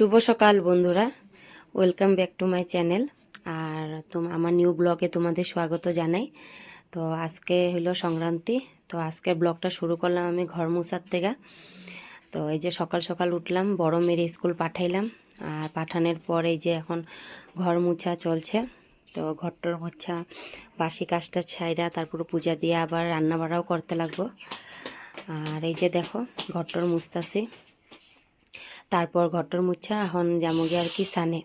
শুভ সকাল বন্ধুরা। Welcome back to my channel আর তোম আমার নিউ ব্লগে তোমাদের স্বাগত জানাই। তো আজকে হলো সংক্রান্তি। তো আজকের ব্লগটা শুরু করলাম আমি ঘর মুছার থেকে। তো এই যে সকাল সকাল উঠলাম, বড় মেয়ের স্কুল পাঠাইলাম। আর পাঠানোর পর এই যে এখন ঘর মুছা চলছে। তো ঘরটর মোছা, বাসি কাজটা ছাইরা তারপর পূজা দিয়ে আবার রান্না বাড়াও করতে লাগবো। আর এই যে দেখো, ঘরটর মুছতাছি। তারপর ঘরটার মুচ্ছা এখন গিয়ে আর কি সানে।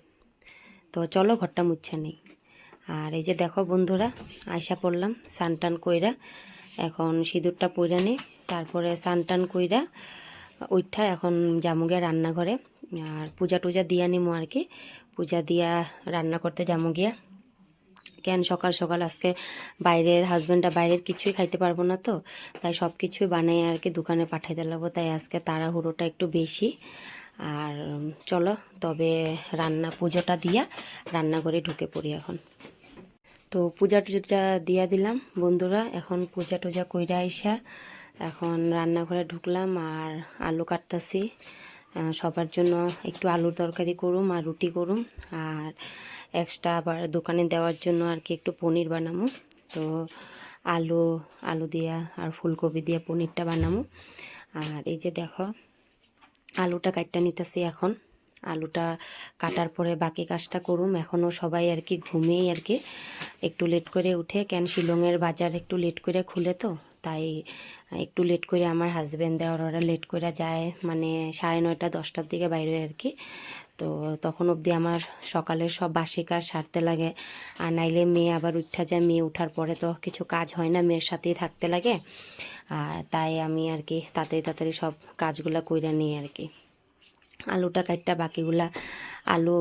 তো চলো ঘরটা মুচ্ছা নেই। আর এই যে দেখো বন্ধুরা আয়সা পড়লাম, সানটান কইরা। এখন সিঁদুরটা পইরা নেই তারপরে সানটান কইরা উঠা এখন গিয়া রান্নাঘরে। আর পূজা টুজা দিয়া নিমো আর কি। পূজা দিয়া রান্না করতে যাব গিয়া। কেন সকাল সকাল আজকে বাইরের হাজব্যান্ডটা বাইরের কিছুই খাইতে পারব না তো, তাই সব কিছুই বানাই আর কি দোকানে পাঠাইতে লাগবো তাই আজকে তাড়াহুড়োটা একটু বেশি। আর চলো, তবে রান্না পুজোটা দিয়া, রান্না করে ঢুকে পড়ি এখন। তো পূজা টুজা দিয়া দিলাম, বন্ধুরা, এখন পূজা টুজা কইরা আইসা, এখন রান্নাঘরে ঢুকলাম আর আলু কাটতাছি। সবার জন্য একটু আলুর তরকারি করুম আর রুটি করুম, আর এক্সট্রা আবার দোকানে দেওয়ার জন্য আর কি একটু পনির বানামু। তো আলু আলু দিয়া আর ফুলকপি দিয়ে পনিরটা বানামু। আর এই যে দেখো আলুটা কাটটা নিতেছি এখন। আলুটা কাটার পরে বাকি কাজটা করুম। এখনও সবাই আর কি ঘুমেই আর কি। একটু লেট করে উঠে, কেন শিলংয়ের বাজার একটু লেট করে খুলে তো, তাই একটু লেট করে আমার হাজব্যান্ড দেওয়ার ওরা লেট করে যায়। মানে সাড়ে নয়টা, দশটার দিকে বাইরে আর কি। তো তখন অবধি আমার সকালের সব বাসি কাজ সারতে লাগে। আর নাইলে মেয়ে আবার উঠা যায়, মেয়ে উঠার পরে তো কিছু কাজ হয় না, মেয়ের সাথেই থাকতে লাগে। আর তাই আমি আর কি তাড়াতাড়ি তাড়াতাড়ি সব কাজগুলো কইরা নিই আর কি। আলুটা কাটটা বাকিগুলা, আলু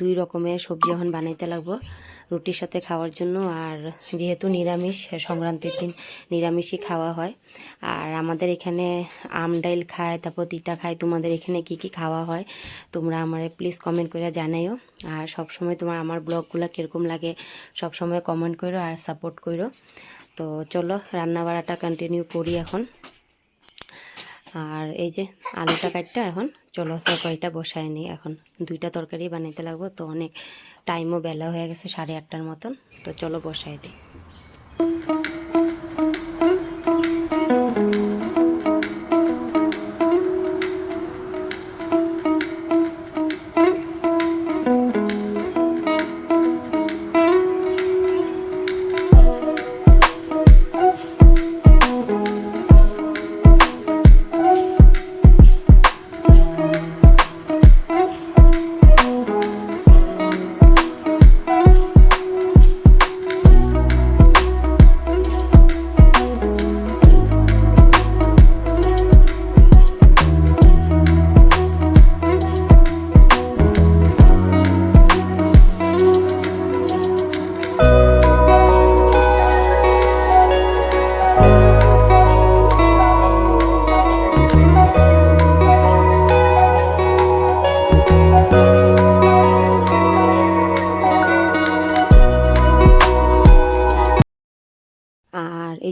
দুই রকমের সবজি এখন বানাইতে লাগবো। রুটির সাথে খাওয়ার জন্য। আর যেহেতু নিরামিষ, সংক্রান্তির দিন নিরামিষই খাওয়া হয়। আর আমাদের এখানে আম ডাইল খায়, তারপর তিতা খায়। তোমাদের এখানে কি কি খাওয়া হয়? তোমরা আমারে প্লিজ কমেন্ট করে জানাইও। আর সব সময় তোমার আমার ব্লগগুলো কীরকম লাগে সব সময় কমেন্ট করো আর সাপোর্ট করো তো চলো রান্না বাড়াটা কন্টিনিউ করি এখন। আর এই যে আলুটা কাটটা এখন, চলো তরকারিটা বসায় নিই। এখন দুইটা তরকারি বানাইতে লাগবো, তো অনেক টাইমও বেলা হয়ে গেছে সাড়ে আটটার মতন, তো চলো বসায় দিই।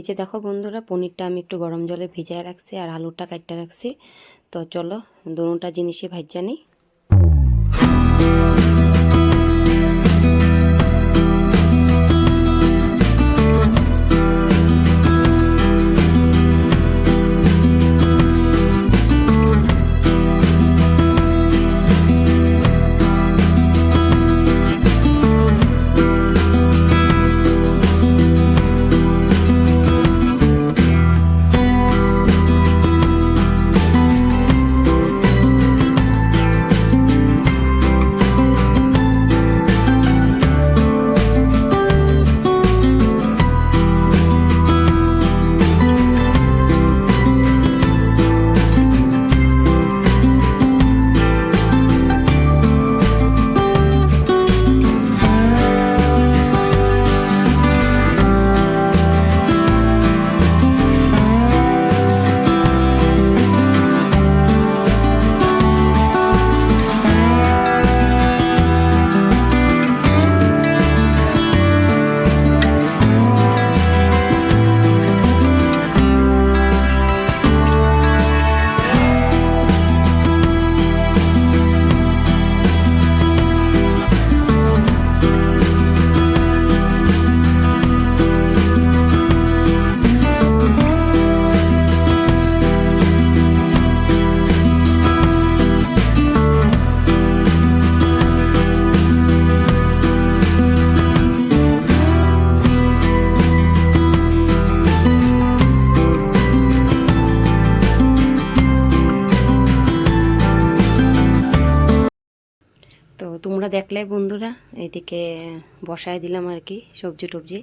যে দেখো বন্ধুরা, পনিরটা আমি একটু গরম জলে ভিজায় রাখছি আর আলুটা কাটতে রাখছি। তো চলো দুটা জিনিসই ভাজ্যা নিই। তোমরা দেখলে বন্ধুরা, এদিকে বসায় দিলাম আর কি সবজি টবজি,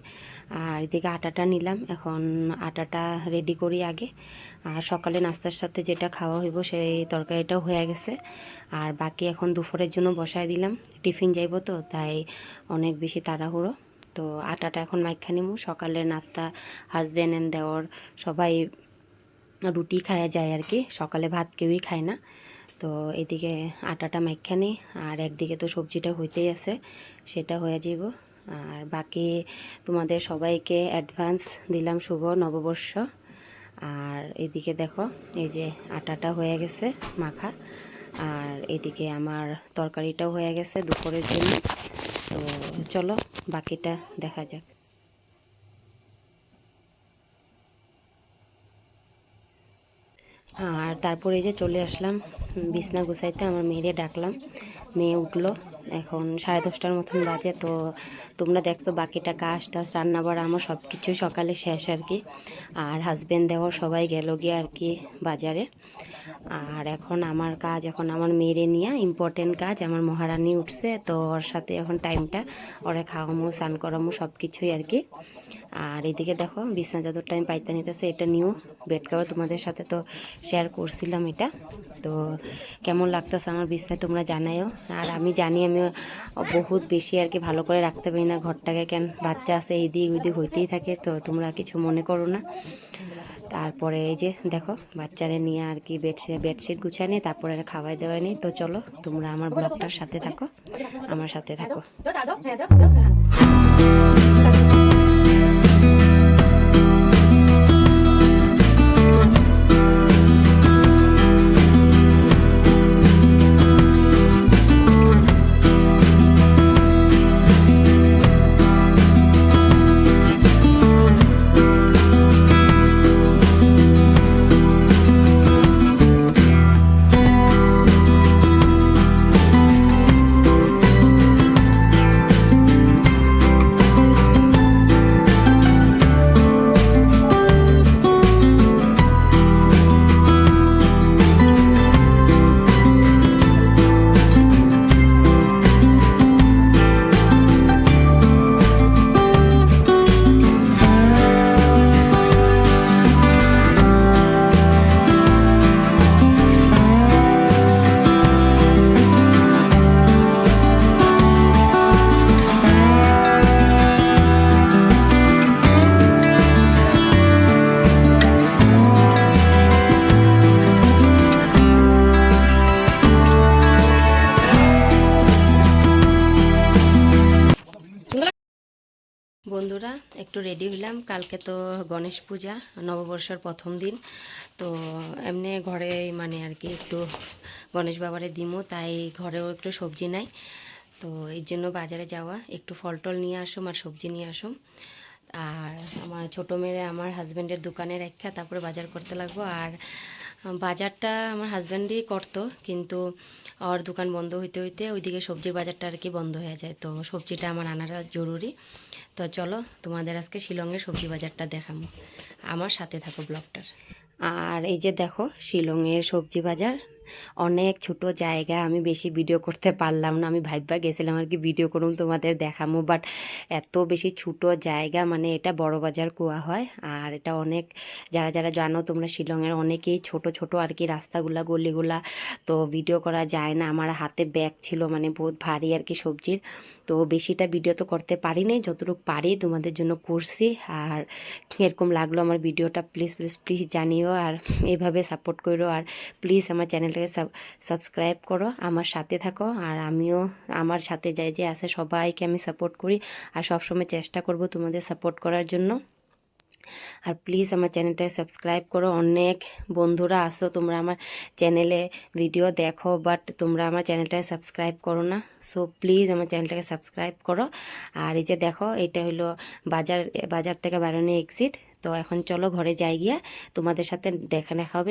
আর এদিকে আটাটা নিলাম। এখন আটাটা রেডি করি আগে। আর সকালে নাস্তার সাথে যেটা খাওয়া হইব সেই তরকারিটাও হয়ে গেছে। আর বাকি এখন দুপুরের জন্য বসায় দিলাম। টিফিন যাইব তো, তাই অনেক বেশি তাড়াহুড়ো। তো আটাটা এখন মাইখা নিমু। সকালের নাস্তা হাজব্যান্ড অ্যান্ড দেওয়ার সবাই রুটি খাওয়া যায় আর কি। সকালে ভাত কেউই খায় না। তো এদিকে আটাটা মাইখা নিই আর একদিকে তো সবজিটা হইতেই আছে, সেটা হয়ে যাব। আর বাকি তোমাদের সবাইকে অ্যাডভান্স দিলাম শুভ নববর্ষ। আর এদিকে দেখো, এই যে আটাটা হয়ে গেছে মাখা, আর এদিকে আমার তরকারিটাও হয়ে গেছে দুপুরের জন্য। তো চলো, বাকিটা দেখা যাক। আর তারপরে এই যে চলে আসলাম বিছনা গুছাইতে আমার মেয়েরে ডাকলাম। মেয়ে উঠল এখন সাড়ে দশটার মতন বাজে, তো তোমরা দেখছ বাকিটা কাজ টাজ, রান্না বাড়া, আমার সব কিছুই সকালে শেষ আর কি। আর হাজব্যান্ড দেওয়া সবাই গেল গিয়ে আর কি বাজারে। আর এখন আমার কাজ, এখন আমার মেয়েরে নিয়ে ইম্পর্টেন্ট কাজ, আমার মহারানী উঠছে, তো ওর সাথে এখন টাইমটা ওরে খাওয়ামো, স্নান করামো সব কিছুই আর কি। আর এদিকে দেখো, বিছনা চাদর টাইম পাইতে নিতেছে, এটা নিউ বেড কভার তোমাদের সাথে তো শেয়ার করছিলাম এটা। তো কেমন লাগতেছে আমার বিছনায় তোমরা জানাইও আর আমি জানি আমি বহুত বেশি আর কি ভালো করে রাখতে পারি না। ঘরটাকে কেন বাচ্চা আছে, এই দিক ওই দিক হইতেই থাকে, তো তোমরা কিছু মনে করো না। তারপরে এই যে দেখো, বাচ্চারে নিয়ে আর কি বেডশিট বেডশিট গুছিয়ে নিয়ে, তারপরে খাওয়াই দেওয়াই নিই তো চলো, তোমরা আমার ব্লগটার সাথে থাকো, আমার সাথে থাকো। বন্ধুরা, একটু রেডি হইলাম। কালকে তো গণেশ পূজা, নববর্ষের প্রথম দিন। তো এমনি ঘরে মানে আর কি একটু গণেশ বাবারে দিমো, তাই ঘরেও একটু সবজি নাই। তো এই জন্য বাজারে যাওয়া, একটু ফল টল নিয়ে আসুম আর সবজি নিয়ে আসুম। আর আমার ছোটো মেয়ে আমার হাজব্যান্ডের দোকানে রেখা তারপরে বাজার করতে লাগবো। আর বাজারটা আমার হাজব্যান্ডই করতো, কিন্তু ওর দোকান বন্ধ হইতে হইতে ওইদিকে সবজির বাজারটা আর কি বন্ধ হয়ে যায়। তো সবজিটা আমার আনাটা জরুরি। তো চলো, তোমাদের আজকে শিলংয়ের সবজি বাজারটা দেখাবো আমার সাথে থাকো ব্লগটার। আর এই যে দেখো, শিলংয়ের সবজি বাজার। অনেক ছোট জায়গা, আমি বেশি ভিডিও করতে পারলাম না। আমি ভাইবা গেছিলাম আর কি ভিডিও করুন তোমাদের দেখামো। বাট এত বেশি ছোট জায়গা মানে এটা বড় বাজার কুয়া হয়। আর এটা অনেক, যারা যারা জানো তোমরা শিলংয়ের অনেকেই ছোট ছোট আর কি রাস্তাগুলা, গলিগুলা। তো ভিডিও করা যায় না। আমার হাতে ব্যাগ ছিল মানে বহুত ভারী আর কি সবজির। তো বেশিটা ভিডিও তো করতে পারি নাই। যতটুকু পারি তোমাদের জন্য করছি। আর এরকম লাগল আমার ভিডিওটা প্লিজ প্লিজ প্লিজ জানিও। আর এইভাবে সাপোর্ট করো আর প্লিজ আমার চ্যানেলটাকে সাবস্ক্রাইব করো, আমার সাথে থাকো। আর আমিও আমার সাথে যাই যে আছে, সবাইকে আমি সাপোর্ট করি আর সবসময় চেষ্টা করব তোমাদের সাপোর্ট করার জন্য। আর প্লিজ আমার চ্যানেলটাকে সাবস্ক্রাইব করো। অনেক বন্ধুরা আসো, তোমরা আমার চ্যানেলে ভিডিও দেখো বাট তোমরা আমার চ্যানেলটাকে সাবস্ক্রাইব করো না। সো প্লিজ আমার চ্যানেলটাকে সাবস্ক্রাইব করো। আর এই যে দেখো, এটা হলো বাজার বাজার থেকে বেরোনো এক্সিট তো এখন চলো ঘরে যাই গিয়া, তোমাদের সাথে দেখা দেখা হবে।